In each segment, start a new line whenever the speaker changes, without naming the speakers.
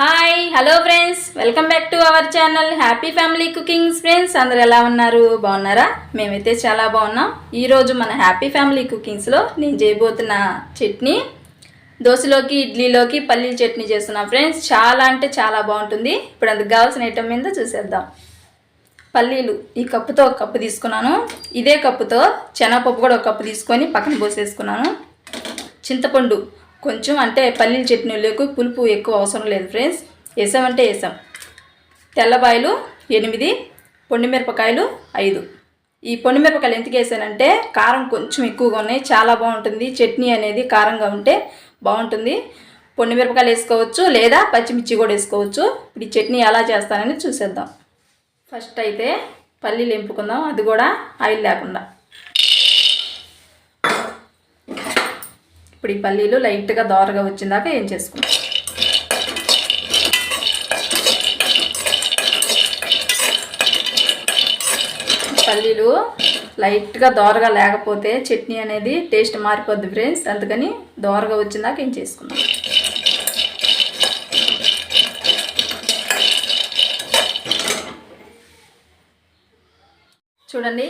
Hi hello friends welcome back to our channel happy family cookings friends అందరు ఎలా ఉన్నారు? బాగున్నారా? మేమైతే చాలా బాగున్నాం. ఈరోజు మన హ్యాపీ ఫ్యామిలీ కుకింగ్స్లో నేను చేయబోతున్న చట్నీ దోశలోకి ఇడ్లీలోకి పల్లీల చట్నీ చేస్తున్నా ఫ్రెండ్స్ చాలా అంటే చాలా బాగుంటుంది. ఇప్పుడు అందుకు కావాల్సిన ఐటమ్ మీద చూసేద్దాం. పల్లీలు. ఈ కప్పుతో ఒక కప్పు తీసుకున్నాను. ఇదే కప్పుతో శనగపప్పు కూడా ఒక కప్పు తీసుకొని పక్కన పోసేసుకున్నాను. చింతపండు. కొంచెం అంటే పల్లీల చట్నీలోకి పులుపు ఎక్కువ అవసరం లేదు ఫ్రెండ్స్. వేసామంటే వేసాం తెల్లబాయలు ఎనిమిది పొండిమిరపకాయలు ఐదు. ఈ పొండిమిరపకాయలు ఎందుకు వేసానంటే కారం కొంచెం ఎక్కువగా ఉన్నాయి చాలా బాగుంటుంది. చట్నీ అనేది కారంగా ఉంటే బాగుంటుంది. పొండిమిరపకాయలు వేసుకోవచ్చు లేదా పచ్చిమిర్చి కూడా వేసుకోవచ్చు. ఇప్పుడు ఈ చట్నీ ఎలా చేస్తానని చూసేద్దాం. ఫస్ట్ అయితే పల్లీలు ఎంపుకుందాం అది కూడా ఆయిల్ లేకుండా. ఇప్పుడు ఈ పల్లీలు లైట్గా దోరగా వచ్చిందాక ఏం చేసుకుంటాం పల్లీలు లైట్గా దోరగా లేకపోతే చట్నీ అనేది టేస్ట్ మారిపోద్ది ఫ్రెండ్స్. అందుకని దోరగా వచ్చిందాక ఏం చేసుకుందాం? చూడండి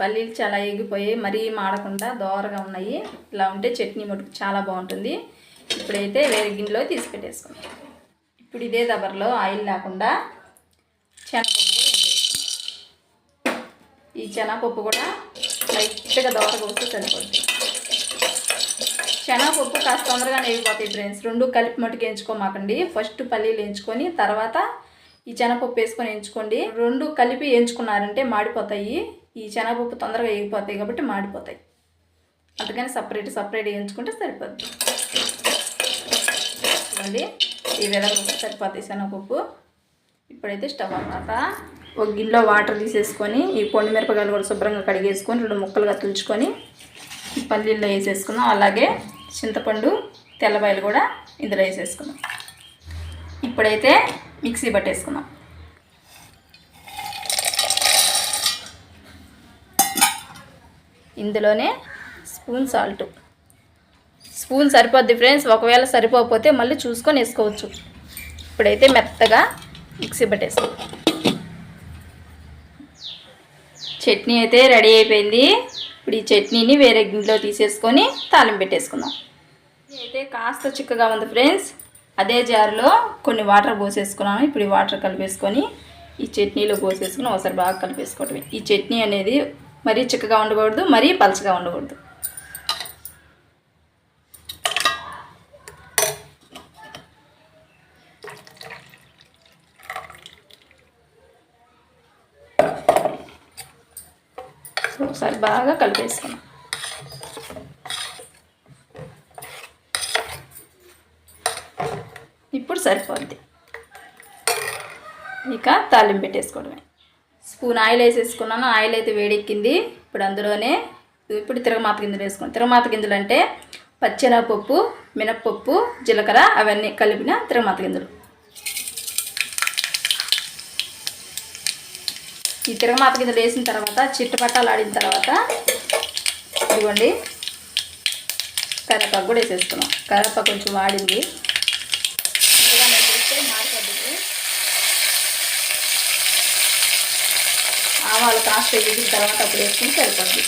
పల్లీలు చాలా ఎగిపోయి మరీ మాడకుండా దోరగా ఉన్నాయి. ఇలా ఉంటే చట్నీ మటుకు చాలా బాగుంటుంది. ఇప్పుడైతే వేరే గిన్నెలో తీసి పెట్టేసుకుందాం ఇప్పుడు ఇదే దబర్లో ఆయిల్ లేకుండా శనగపప్పు ఈ శనగపప్పు కూడా లైట్గా దోరగా వస్తే సరిపోతుంది. శనగపప్పు కాస్త తొందరగా నేగిపోతాయి ఫ్రెండ్స్. రెండు కలిపి మటుకు ఎంచుకోమాకండి ఫస్ట్ పల్లీలు వేయించుకొని తర్వాత ఈ శనగపప్పు వేసుకొని ఎంచుకోండి రెండు కలిపి ఎంచుకున్నారంటే మాడిపోతాయి. ఈ శనగపప్పు తొందరగా వేగిపోతాయి కాబట్టి మాడిపోతాయి. అందుకని సపరేట్ సపరేట్ వేయించుకుంటే సరిపోద్ది. మళ్ళీ ఈ విధంగా సరిపోతాయి శనగపప్పు. ఇప్పుడైతే స్టవ్ తర్వాత ఒక గిన్నెలో వాటర్ తీసేసుకొని ఈ పొండి మిరపకాయలు కూడా శుభ్రంగా కడిగేసుకొని రెండు ముక్కలుగా తులుచుకొని పల్లీల్లో వేసేసుకుందాం. అలాగే చింతపండు తెల్లబాయలు కూడా ఇందులో వేసేసుకుందాం. ఇప్పుడైతే మిక్సీ పట్టేసుకుందాం. ఇందులోనే స్పూన్ సాల్ట్. స్పూన్ సరిపోద్ది ఫ్రెండ్స్ ఒకవేళ సరిపోకపోతే మళ్ళీ చూసుకొని వేసుకోవచ్చు. ఇప్పుడైతే మెత్తగా మిక్సీ పట్టేసుకో చట్నీ అయితే రెడీ అయిపోయింది. ఇప్పుడు ఈ చట్నీని వేరే గిన్నెలో తీసేసుకొని తాలింపు పెట్టేసుకుందాం. అయితే కాస్త చిక్కగా ఉంది ఫ్రెండ్స్. అదే జార్లో కొన్ని వాటర్ పోసేసుకున్నాను. ఇప్పుడు ఈ వాటర్ కలిపేసుకొని ఈ చట్నీలో పోసేసుకుని ఒకసారి బాగా కలిపేసుకోవటమే. ఈ చట్నీ అనేది మరీ చిక్కగా ఉండకూడదు మరీ పలచగా ఉండకూడదు. ఒకసారి బాగా కలిపేసుకున్నాం. ఇప్పుడు సరిపోద్ది. ఇక తాలింపు పెట్టేసుకోవడమే. స్పూన్ ఆయిల్ వేసేసుకున్నాను. ఆయిల్ అయితే వేడెక్కింది. ఇప్పుడు అందులోనే ఇప్పుడు తిరగమాత గింజలు వేసుకున్నాను తిరగమాత గింజలు అంటే పచ్చెనగపప్పు మినప్పప్పు జీలకర్ర అవన్నీ కలిపిన తిరగమాత గింజలు. ఈ తిరగమాత గింజలు వేసిన తర్వాత చిట్టుపట్టాలు ఆడిన తర్వాత ఇదిగోండి కరివేపాకు కూడా వేసేసుకున్నాం. కరివేపాకు కొంచెం వాడింది ముందుగా నేను వేస్తే మాడిపోద్ది ఆవాలు కాస్త వేగిన తర్వాత అప్పుడు వేసుకుని సరిపోద్ది.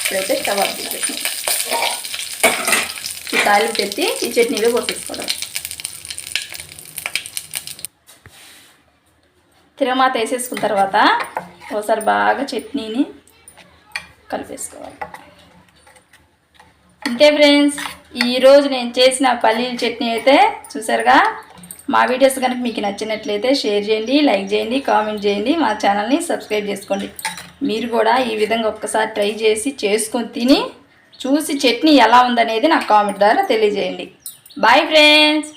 ఇప్పుడైతే స్టవ్ ఆఫ్ చేసేసాం ఈ తాలింపు పెట్టి ఈ చట్నీలో పోసేసుకోవడం. తిరమాత వేసేసుకున్న తర్వాత ఒకసారి బాగా చట్నీని కలిపేసుకోవాలి. అంతే ఫ్రెండ్స్ ఈరోజు నేను చేసిన పల్లీల చట్నీ అయితే చూసారుగా? మా వీడియోస్ కనుక మీకు నచ్చినట్లయితే షేర్ చేయండి లైక్ చేయండి కామెంట్ చేయండి మా ఛానల్ని సబ్స్క్రైబ్ చేసుకోండి. మీరు కూడా ఈ విధంగా ఒక్కసారి ట్రై చేసి చేసుకొని తిని చూసి చట్నీ ఎలా ఉందనేది నాకు కామెంట్ ద్వారా తెలియజేయండి. Bye friends